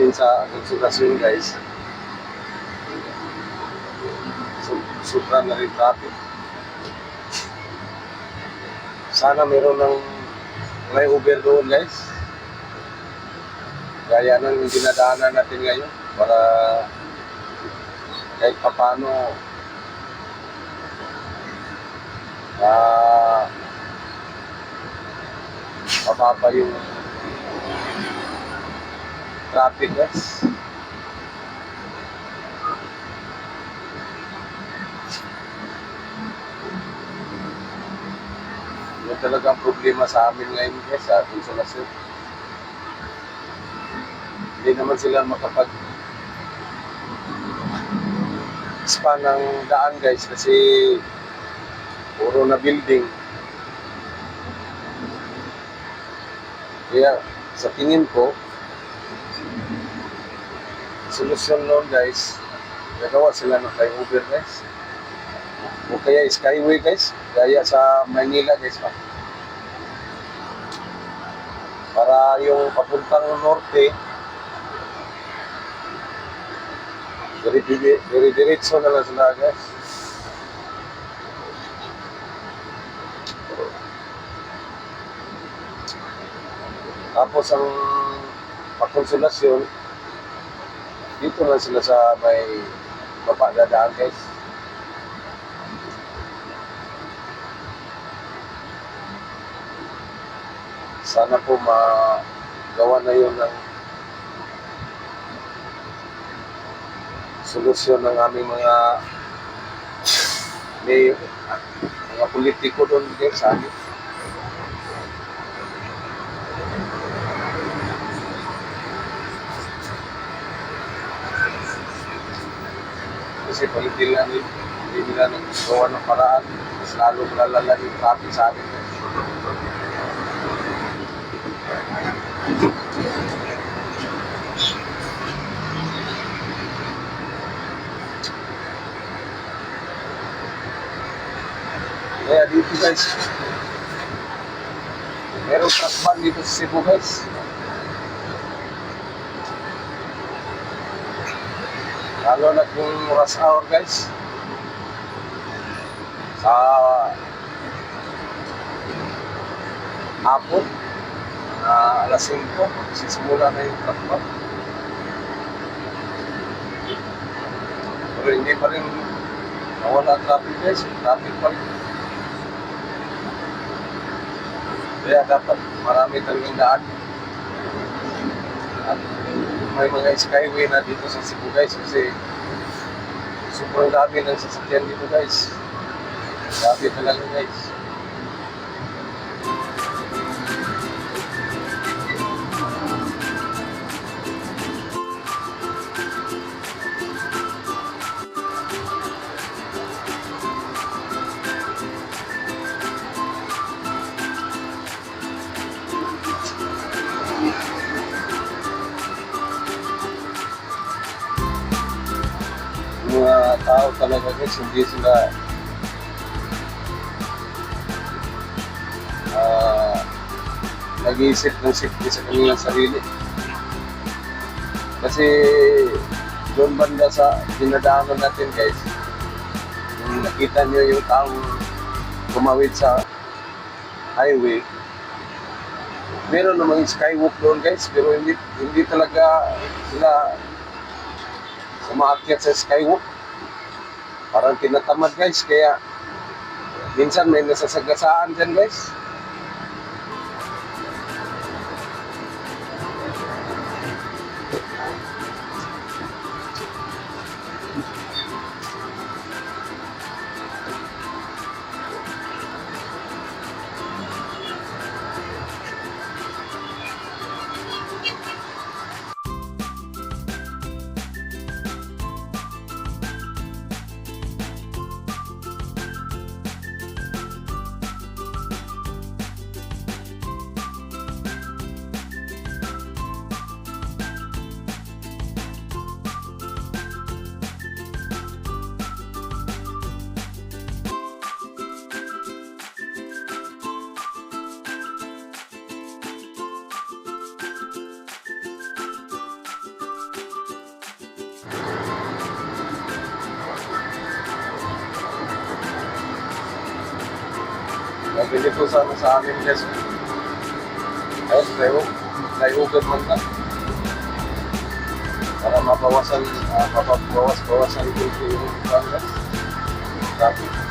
namin sa konsultasyon guys, so, sobra na rin traffic. Sana meron ng flyover doon guys. Gaya ng dinadaanan natin ngayon para kahit papano ah mababa yung traffic guys. Yun talaga ang problema sa amin ngayon guys sa konsolasyon. Hindi naman sila makapag spa ng daan guys kasi puro na building. Kaya sa tingin ko, solusyon noon guys, gagawa sila ng flyover guys. O kaya skyway guys, gaya sa Manila guys pa. Para yung papuntang norte, dire-diretso na lang sila guys. Tapos ang pagkonsulasyon, dito lang sila sa may mapadadaan guys. Sana po magawa na yun ng solusyon ng aming mga may mga politiko doon guys sa amin. Kasi pag hindi nila, gawa ng paraan, mas lalo lalala yung traffic sa amin. Kaya dito guys, merong truck ban dito sa Cebu guys. Lalo na kung rush hour guys. Sa hapon, na alas 5, sisimula na yung ban. Pero hindi pa rin nawala traffic guys, traffic pa rin. Kaya dapat marami talagang daan. At may mga skyway na dito sa Cebu guys kasi sobrang dami ng sasakyan dito guys. Dami talaga guys. Tao talaga guys, hindi sila ah nag-iisip ng safety sa kanilang sarili. Kasi doon banda sa dinadaanan natin guys, yung nakita nyo yung taong tumawid sa highway, meron namang skywalk doon guys, pero hindi hindi talaga sila umaakyat sa skywalk. Parang tinatamad guys, kaya minsan may nasasagasaan dyan guys. Sabi dito sa, sa amin guys. Ayos, tayo. Naiugad man na. Para mabawasan, uh, mapabawas-bawasan dito yung bangas. Sabi.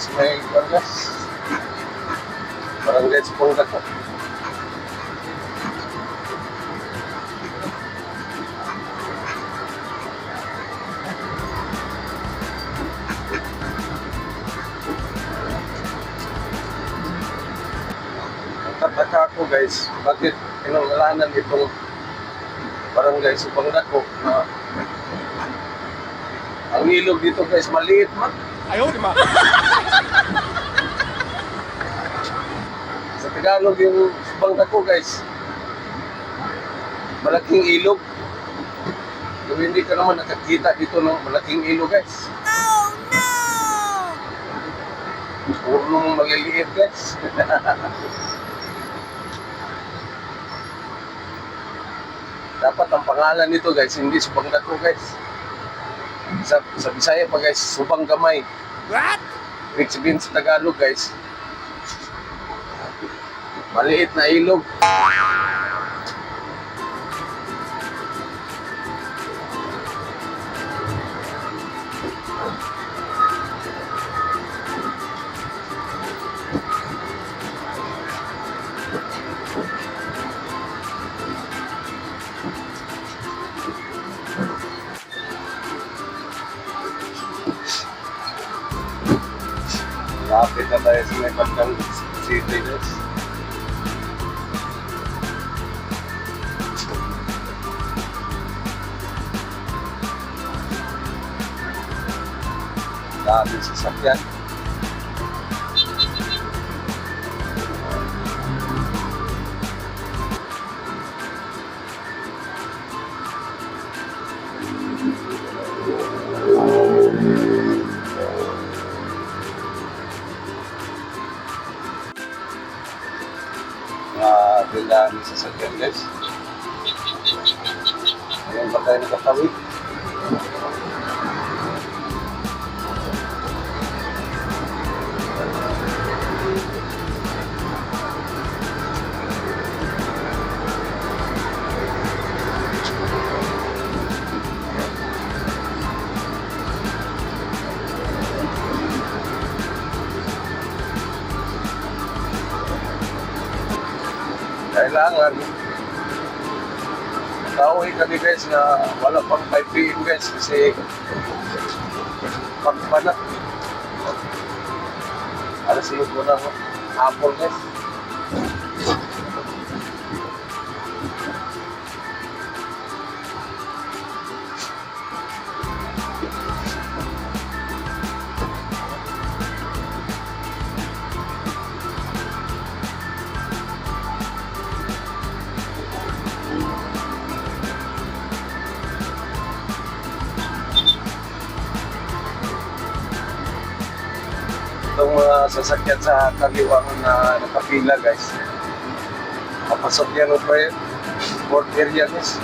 guys, may barlas. Barangay sa Pungkat po. Tataka ako guys, bakit inungalanan itong barangay sa Pangdako na ang ilog dito guys maliit man. Ayaw, di ba? Tagalog yung bangka ko guys. Malaking ilog. Kung hindi ka naman nakakita dito ng malaking ilog guys. Oh no! Puro maliliit guys. Dapat ang pangalan nito guys, hindi subang dako guys. Sa, sa Bisaya pa guys, subang gamay. What? Ibig sabihin sa Tagalog guys, maliit na ilog. Lapit na tayo sa may Bandang City Dami sasakyan. Tauhi kami guys na wala pang 5 p.m. guys kasi pagpanak. Alas sinod mo ng hapon guys. Sasakyan sa kaliwang na nakapila guys. Papasok yan o port area guys.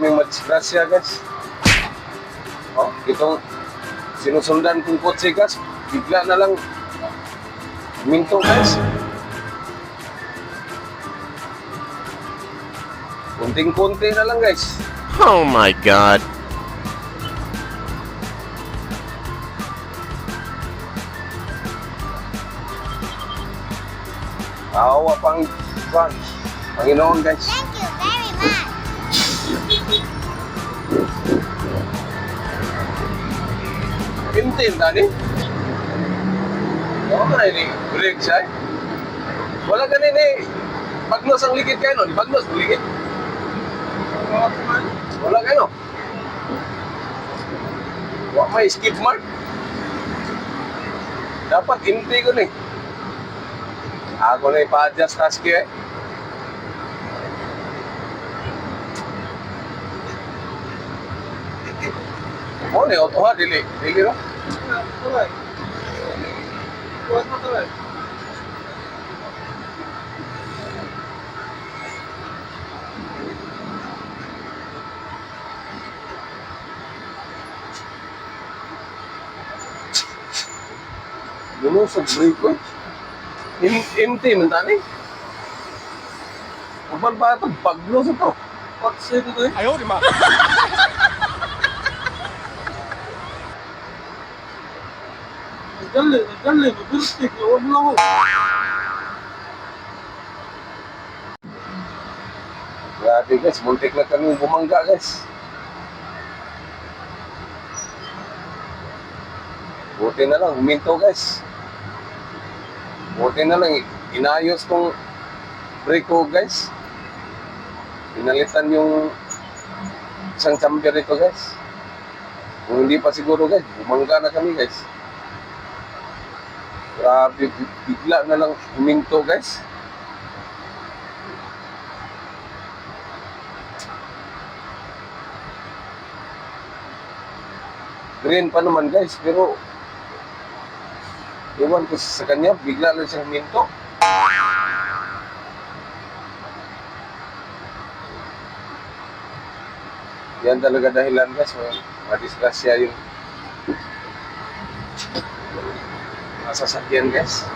Kaming madisgrasya guys. Oh, itong sinusundan kong kotse guys, bigla na lang minto guys. Kunting-kunti na lang guys. Oh my god. Awa pang Juan. Panginoon guys. Thank you very much. Nga ini. Break siya eh. Wala ka ni Bagnos ang likid kayo no? Di bagnos ang likid. Wala kayo no? Wa may skip mark. Dapat inti ko ni. Ako na ipa-adjust task eh. Mo ni auto ha dili. Dili no? Lulusog break ko. Im empty man tani. Uban pa ito, paglo sa to. It ito eh? 哎呦 galing, ang galing, ang birthday niya, huwag mo ako. Grabe guys, muntik na kami bumangga guys. Buti na lang, huminto guys. Buti na lang, inayos kong brake ko guys. Pinalitan yung isang chamber ito guys. Kung hindi pa siguro guys, bumangga na kami guys. Grabe, bigla na lang huminto guys. Green pa naman guys, pero Iwan ko sa kanya, bigla lang siyang minto. Yan talaga dahilan guys, ma- madisgrasya yung mga sasakyan guys.